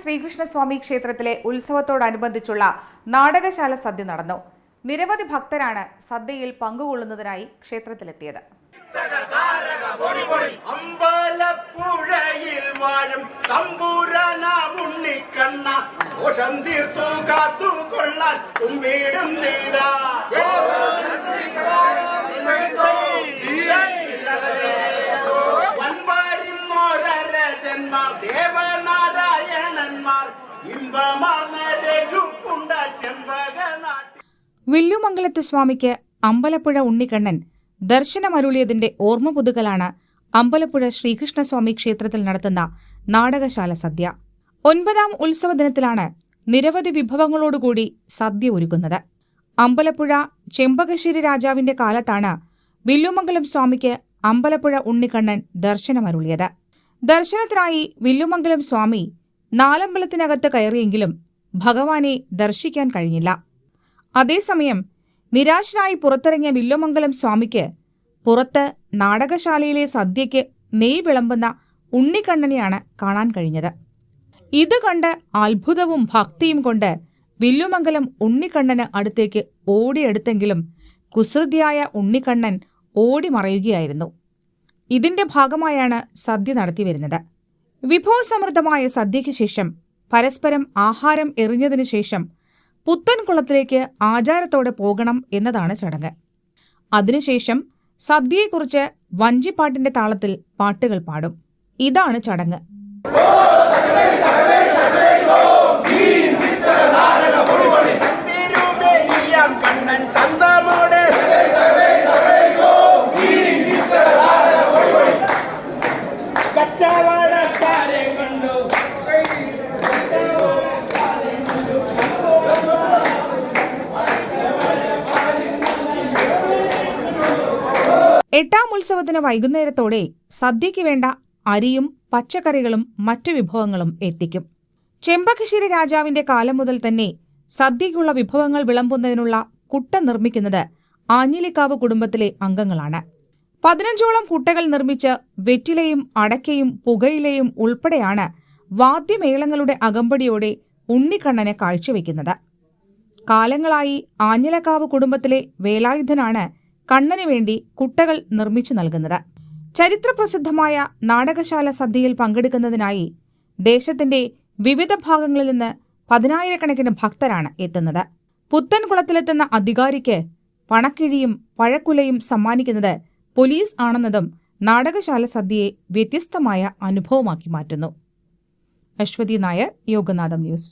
ശ്രീകൃഷ്ണസ്വാമി ക്ഷേത്രത്തിലെ ഉത്സവത്തോടനുബന്ധിച്ചുള്ള നാടകശാല സദ്യ നടന്നു. നിരവധി ഭക്തരാണ് സദ്യയിൽ പങ്കുകൊള്ളുന്നതിനായി ക്ഷേത്രത്തിലെത്തിയത്. അമ്പലപ്പുഴയിൽ വാഴും ഉണ്ണിക്കണ്ണ ദോഷം തീർത്തു കുമ്പിടും നീതാ വില്ലുമംഗലത്ത് സ്വാമിക്ക് അമ്പലപ്പുഴ ഉണ്ണിക്കണ്ണൻ ദർശനമരുളിയതിന്റെ ഓർമ്മ പുതുക്കലാണ് അമ്പലപ്പുഴ ശ്രീകൃഷ്ണസ്വാമി ക്ഷേത്രത്തിൽ നടത്തുന്ന നാടകശാല സദ്യ. ഒൻപതാം ഉത്സവ ദിനത്തിലാണ് നിരവധി വിഭവങ്ങളോടുകൂടി സദ്യ ഒരുക്കുന്നത്. അമ്പലപ്പുഴ ചെമ്പകശ്ശേരി രാജാവിന്റെ കാലത്താണ് വില്ലുമംഗലം സ്വാമിക്ക് അമ്പലപ്പുഴ ഉണ്ണിക്കണ്ണൻ ദർശനമരുളിയത്. ദർശനത്തിനായി വില്ലുമംഗലം സ്വാമി നാലമ്പലത്തിനകത്ത് കയറിയെങ്കിലും ഭഗവാനെ ദർശിക്കാൻ കഴിഞ്ഞില്ല. അതേസമയം നിരാശനായി പുറത്തിറങ്ങിയ വില്ലുമംഗലം സ്വാമിക്ക് പുറത്ത് നാടകശാലയിലെ സദ്യയ്ക്ക് നെയ് വിളമ്പുന്ന ഉണ്ണിക്കണ്ണനെയാണ് കാണാൻ കഴിഞ്ഞത്. ഇത് കണ്ട് അത്ഭുതവും ഭക്തിയും കൊണ്ട് വില്ലുമംഗലം ഉണ്ണിക്കണ്ണന് അടുത്തേക്ക് ഓടിയെടുത്തെങ്കിലും കുസൃതിയായ ഉണ്ണിക്കണ്ണൻ ഓടി മറയുകയായിരുന്നു ഇതിന്റെ ഭാഗമായാണ് സദ്യ നടത്തിവരുന്നത്. വിഭവസമൃദ്ധമായ സദ്യയ്ക്ക് ശേഷം പരസ്പരം ആഹാരം എറിഞ്ഞതിനു ശേഷം പുത്തൻകുളത്തിലേക്ക് ആചാരത്തോടെ പോകണം എന്നതാണ് ചടങ്ങ്. അതിനുശേഷം സദ്യയെക്കുറിച്ച് വഞ്ചിപ്പാട്ടിന്റെ താളത്തിൽ പാട്ടുകൾ പാടും. ഇതാണ് ചടങ്ങ്. എട്ടാം ഉത്സവത്തിന് വൈകുന്നേരത്തോടെ സദ്യയ്ക്ക് വേണ്ട അരിയും പച്ചക്കറികളും മറ്റു വിഭവങ്ങളും എത്തിക്കും. ചെമ്പകശ്ശേരി രാജാവിന്റെ കാലം മുതൽ തന്നെ സദ്യയ്ക്കുള്ള വിഭവങ്ങൾ വിളമ്പുന്നതിനുള്ള കുട്ട നിർമ്മിക്കുന്നത് ആഞ്ഞിലിക്കാവ് കുടുംബത്തിലെ അംഗങ്ങളാണ്. പതിനഞ്ചോളം കുട്ടകൾ നിർമ്മിച്ച് വെറ്റിലയും അടക്കയും പുകയിലയും ഉൾപ്പെടെയാണ് വാദ്യമേളങ്ങളുടെ അകമ്പടിയോടെ ഉണ്ണിക്കണ്ണനെ കാഴ്ചവെക്കുന്നത്. കാലങ്ങളായി ആഞ്ഞിലക്കാവ് കുടുംബത്തിലെ വേലായുധനാണ് കണ്ണനു വേണ്ടി കുട്ടകൾ നിർമ്മിച്ചു നൽകുന്നത്. ചരിത്രപ്രസിദ്ധമായ നാടകശാല സദ്യയിൽ പങ്കെടുക്കുന്നതിനായി ദേശത്തിന്റെ വിവിധ ഭാഗങ്ങളിൽ നിന്ന് പതിനായിരക്കണക്കിന് ഭക്തരാണ് എത്തുന്നത്. പുത്തൻകുളത്തിലെത്തുന്ന അധികാരിക്ക് പണക്കിഴിയും പഴക്കുലയും സമ്മാനിക്കുന്നത് പോലീസ് ആണെന്നതും നാടകശാല സദ്യയെ വ്യത്യസ്തമായ അനുഭവമാക്കി മാറ്റുന്നു. അശ്വതി നായർ യോഗനാഥം ന്യൂസ്.